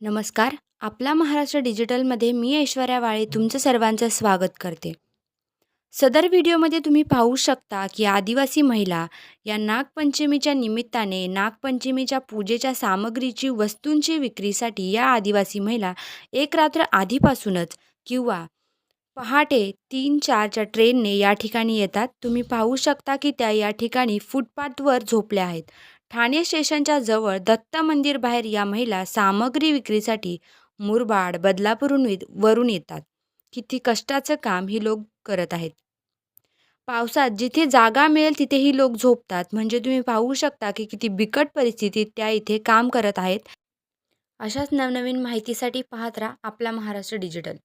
नमस्कार. आपला महाराष्ट्र डिजिटलमध्ये मी ऐश्वर्या वाळे तुमचं सर्वांचं स्वागत करते. सदर व्हिडिओमध्ये तुम्ही पाहू शकता की आदिवासी महिला या नागपंचमीच्या निमित्ताने नागपंचमीच्या पूजेच्या सामग्रीची वस्तूंची विक्रीसाठी या आदिवासी महिला एक रात्र आधीपासूनच किंवा पहाटे तीन चारच्या ट्रेनने या ठिकाणी येतात. तुम्ही पाहू शकता की त्या या ठिकाणी फुटपाथवर झोपल्या आहेत. ठाणे स्टेशनच्या जवळ दत्त मंदिर बाहेर या महिला सामग्री विक्रीसाठी मुरबाड बदलापूरून वरून येतात. किती कष्टाचं काम ही लोक करत आहेत. पावसात जिथे जागा मिळेल तिथे ही लोक झोपतात. म्हणजे तुम्ही पाहू शकता की किती बिकट परिस्थितीत त्या इथे काम करत आहेत. अशाच नवनवीन माहितीसाठी पाहत राहा आपला महाराष्ट्र डिजिटल.